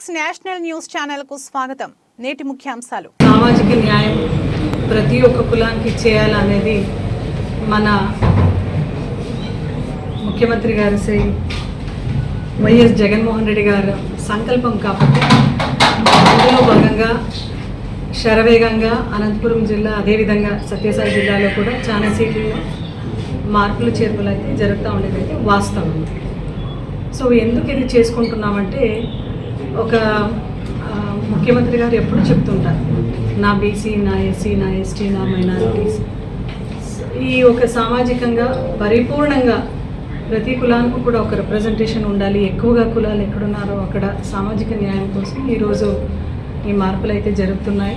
Six national news ఛానల్కు స్వాగతం. నేటి ముఖ్యాంశాలు. సామాజిక న్యాయం ప్రతి ఒక్క కులానికి చేయాలనేది మన ముఖ్యమంత్రి గారు శ్రీ వైఎస్ జగన్మోహన్ రెడ్డి గారు సంకల్పం కాబట్టి అందులో భాగంగా శరవేగంగా అనంతపురం జిల్లా అదేవిధంగా సత్యసాయి జిల్లాలో కూడా చాలా సీట్లలో మార్పులు చేర్పులు అయితే జరుగుతూ ఉండేది అయితే వాస్తవం. సో ఎందుకు ఇది చేసుకుంటున్నామంటే ఒక ముఖ్యమంత్రి గారు ఎప్పుడు చెప్తుంటారు నా బీసీ నా ఎస్సీ నా ఎస్టీ నా మైనారిటీస్ ఈ ఒక సామాజికంగా పరిపూర్ణంగా ప్రతి కులానికి కూడా ఒక రిప్రజెంటేషన్ ఉండాలి. ఎక్కువగా కులాలు ఎక్కడున్నారో అక్కడ సామాజిక న్యాయం కోసం ఈరోజు ఈ మార్పులు అయితే జరుగుతున్నాయి.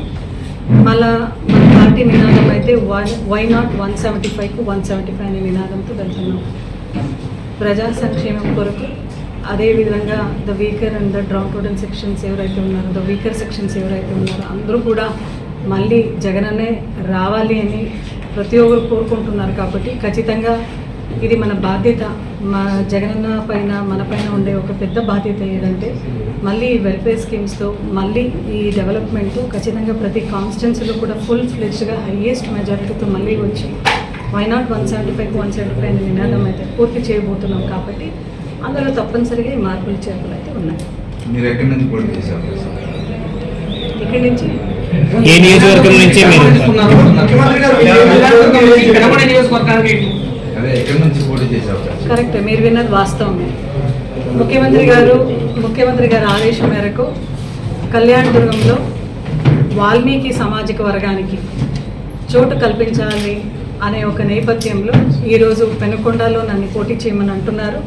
మళ్ళా మన పార్టీ నినాదం అయితే why why not one seventy ఫైవ్కు one seventy five అనే నినాదంతో వెళ్తున్నాం. ప్రజా సంక్షేమం కొరకు అదేవిధంగా the weaker and the drown sections ఎవరైతే ఉన్నారో ద వీకర్ సెక్షన్స్ ఎవరైతే ఉన్నారో అందరూ కూడా మళ్ళీ జగననే రావాలి అని ప్రతి ఒక్కరు కోరుకుంటున్నారు కాబట్టి ఖచ్చితంగా ఇది మన బాధ్యత. మా జగనన్న పైన మన పైన ఉండే ఒక పెద్ద బాధ్యత ఏదంటే మళ్ళీ వెల్ఫేర్ స్కీమ్స్తో మళ్ళీ ఈ డెవలప్మెంట్ ఖచ్చితంగా ప్రతి కాన్స్టిట్యున్సీలో కూడా ఫుల్ ఫ్లెడ్జ్గా హైయెస్ట్ మెజారిటీతో మళ్ళీ వచ్చి why not one seventy five one seventy five అనే నినాదం అయితే పూర్తి చేయబోతున్నాం కాబట్టి అందులో తప్పనిసరిగా ఈ మార్పులు చేర్పులు అయితే ఉన్నాయి. మీరు ఎక్కడి నుంచి పోటీ చేశారు ఇక్కడి నుంచి? ఏ నియోజకవర్గం నుంచి మీరు? కరెక్ట్ మీరు విన్నది వాస్తవమే. ముఖ్యమంత్రి గారు ముఖ్యమంత్రి గారి ఆదేశం మేరకు కళ్యాణదుర్గంలో వాల్మీకి సామాజిక వర్గానికి చోటు కల్పించాలి అనే ఒక నేపథ్యంలో ఈరోజు పెనుకొండలో నన్ను పోటీ చేయమని అంటున్నారు.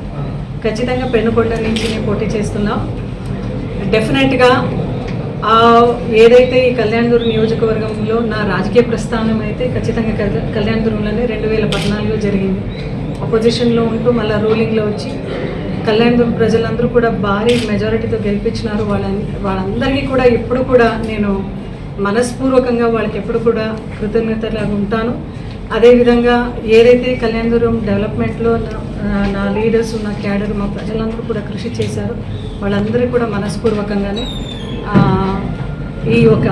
ఖచ్చితంగా పెనుకొండ నుంచి నేను పోటీ చేస్తున్నాం. డెఫినెట్గా ఆ ఏదైతే ఈ కళ్యాణదుర్గం నియోజకవర్గంలో నా రాజకీయ ప్రస్థానం అయితే ఖచ్చితంగా కల్- కళ్యాణదుర్గంలోనే రెండు వేల పద్నాలుగులో జరిగింది. అపోజిషన్లో ఉంటూ మళ్ళీ రూలింగ్లో వచ్చి కళ్యాణదుర్గం ప్రజలందరూ కూడా భారీ మెజారిటీతో గెలిపించినారు. వాళ్ళని వాళ్ళందరికీ కూడా ఎప్పుడు కూడా నేను మనస్పూర్వకంగా వాళ్ళకి ఎప్పుడు కూడా కృతజ్ఞతలాగా ఉంటాను. అదేవిధంగా ఏదైతే కళ్యాణదుర్గం డెవలప్మెంట్లో నా- లీడర్స్ నా క్యాడర్ మా ప్రజలందరూ కూడా కృషి చేశారు. వాళ్ళందరికీ కూడా మనస్పూర్వకంగానే ఈ ఒక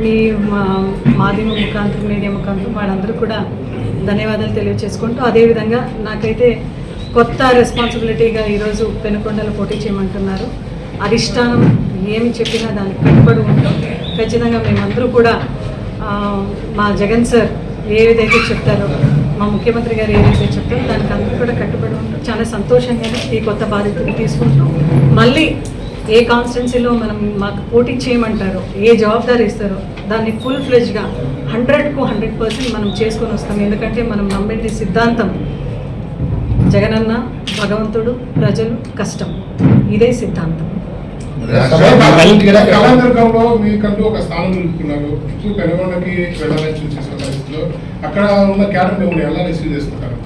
మీ మా మాధ్యమ ముఖాంతరం మీడియా ముఖాంతరం వాళ్ళందరూ కూడా ధన్యవాదాలు తెలియజేసుకుంటూ అదేవిధంగా నాకైతే కొత్త రెస్పాన్సిబిలిటీగా ఈరోజు పెనుకొండలో పోటీ చేయమంటున్నారు. అధిష్టానం ఏమి చెప్పినా దానికి కట్టుబడి ఉంటాం ఖచ్చితంగా మేమందరూ కూడా మా జగన్ సార్ ఏదైతే చెప్తారో మా ముఖ్యమంత్రి గారు ఏదైతే చెప్తారో దానికి అందరూ కూడా కట్టుబడి ఉంటాం చాలా సంతోషంగానే ఈ కొత్త బాధ్యతలు తీసుకుంటాం మళ్ళీ ఏ కాన్స్టిట్యున్సీలో మనం మాకు పోటీ చేయమంటారో ఏ జవాబాదారీ ఇస్తారో దాన్ని ఫుల్ ఫ్లెజ్గా హండ్రెడ్కు హండ్రెడ్ పర్సెంట్ మనం చేసుకొని వస్తాం. ఎందుకంటే మనం నమ్మేది సిద్ధాంతం. జగనన్న భగవంతుడు ప్రజలు కష్టం. ఇదే సిద్ధాంతం. మీకంటూ ఒక స్థానం నిలుపుకున్నారు. ఇప్పుడు పెనుగొండకి వెళ్ళాలని చూసేసిన పరిస్థితిలో అక్కడ ఉన్న క్యాడర్ మిమ్మల్ని ఎలా రిసీవ్ చేసుకుంటారు?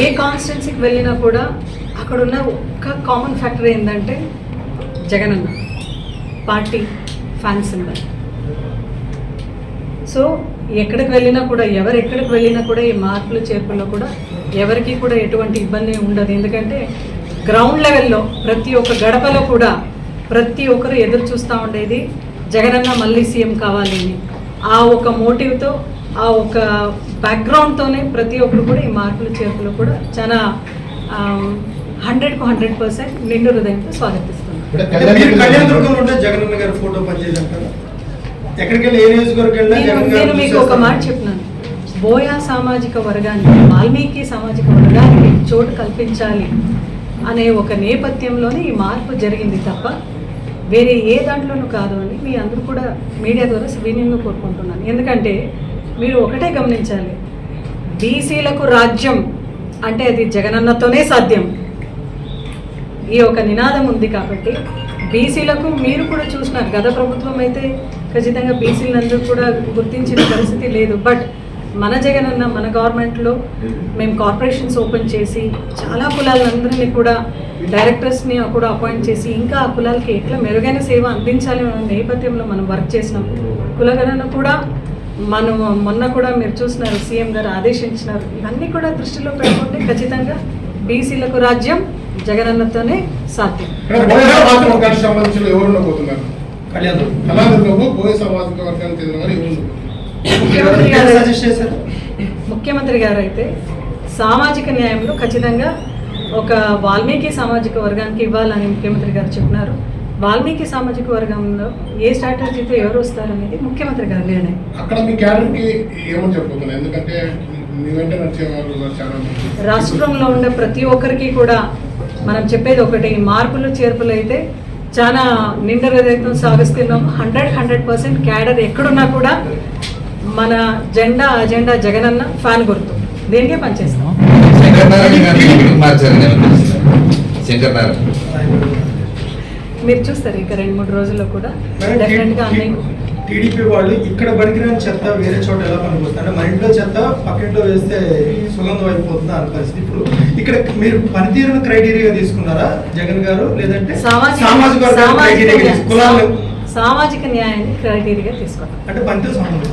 ఏ కాన్స్టిట్యున్సీకి వెళ్ళినా కూడా అక్కడ ఉన్న ఒక్క కామన్ ఫ్యాక్టర్ ఏంటంటే Jagananna party fans symbol so ఎక్కడికి వెళ్ళినా కూడా ఎవరు ఎక్కడికి వెళ్ళినా కూడా ఈ మార్పులు చేర్పుల్లో కూడా ఎవరికి కూడా ఎటువంటి ఇబ్బంది ఉండదు. ఎందుకంటే గ్రౌండ్ లెవెల్లో ప్రతి ఒక్క గడపలో కూడా ప్రతి ఒక్కరు ఎదురు చూస్తూ ఉండేది. జగనన్న మళ్ళీ సీఎం కావాలి అని. ఆ ఒక మోటివ్తో ఆ ఒక బ్యాక్గ్రౌండ్తోనే ప్రతి ఒక్కరు కూడా ఈ మార్పులు చేర్పులు కూడా చాలా హండ్రెడ్కు హండ్రెడ్ పర్సెంట్ నిండు హృదయంతో వెళ్ళినా నేను మీకు ఒక మాట చెప్పినాను బోయా సామాజిక వర్గానికి వాల్మీకి సామాజిక వర్గానికి చోటు కల్పించాలి. అనే ఒక నేపథ్యంలోనే ఈ మార్పు జరిగింది తప్ప వేరే ఏ దాంట్లోనూ కాదు అని మీ అందరూ కూడా మీడియా ద్వారా సవినీయంగా కోరుకుంటున్నాను. ఎందుకంటే మీరు ఒకటే గమనించాలి. బీసీలకు రాజ్యం అంటే అది జగనన్నతోనే సాధ్యం. ఈ ఒక నినాదం ఉంది కాబట్టి బీసీలకు మీరు కూడా చూసినారు. గత ప్రభుత్వం అయితే ఖచ్చితంగా బీసీలందరూ కూడా గుర్తించిన పరిస్థితి లేదు. బట్ మన జగనన్న మన గవర్నమెంట్లో మేము కార్పొరేషన్స్ ఓపెన్ చేసి చాలా కులాలందరినీ కూడా డైరెక్టర్స్ని కూడా అపాయింట్ చేసి ఇంకా ఆ కులాలకి ఎట్లా మెరుగైన సేవ అందించాలి అనే నేపథ్యంలో మనం వర్క్ చేసినాం. కులగణన కూడా మనం మొన్న కూడా మీరు చూసినారు సీఎం గారు ఆదేశించినారు. ఇవన్నీ కూడా దృష్టిలో పెట్టుకుంటే ఖచ్చితంగా బీసీలకు రాజ్యం జగనన్నతోనే సాధ్యం. సంబంధించిన ఎవరు కళ్యాణ్ సామాజిక వర్గానికి చెందిన వారు ఎవరు? ముఖ్యమంత్రి గారు అయితే సామాజిక న్యాయంలో ఖచ్చితంగా ఒక వాల్మీకి సామాజిక వర్గానికి ఇవ్వాలని ముఖ్యమంత్రి గారు చెప్పినారు. వాల్మీకి సామాజిక వర్గంలో ఏ స్ట్రాటజీతో ఎవరు వస్తారనేది ముఖ్యమంత్రి గారి నిర్ణయం అక్కడ మీ క్యాడర్కి ఏమని చెప్పబోతున్నారు. ఎందుకంటే రాష్ట్రంలో ఉండే ప్రతి ఒక్కరికి కూడా మనం చెప్పేది ఒకటి మార్పులు చేర్పులు అయితే చాలా నిండ హృదయంతో సాగిస్తున్నాం హండ్రెడ్ హండ్రెడ్ పర్సెంట్ క్యాడర్ ఎక్కడున్నా కూడా మన జెండా అజెండా జగనన్న ఫ్యాన్ గుర్తు. దేనికే పనిచేస్తాం? మీరు చూస్తారు ఇక రెండు మూడు రోజుల్లో కూడా. డెఫినెట్గా అన్నీ టీడీపీ వాళ్ళు ఇక్కడ పనికిరాని చెత్త వేరే చోట ఎలా పనికొస్తుంది? అంటే మన ఇంట్లో చెత్త పక్కింట్లో వేస్తే సుగంధం అయిపోతుంది అన్న పరిస్థితి. ఇప్పుడు ఇక్కడ మీరు పనితీరును క్రైటీరియా తీసుకున్నారా జగన్ గారు? లేదంటే సామాజిక సామాజిక న్యాయాన్ని క్రైటీరియా తీసుకున్నాం అంటే పనితీరు సంబంధం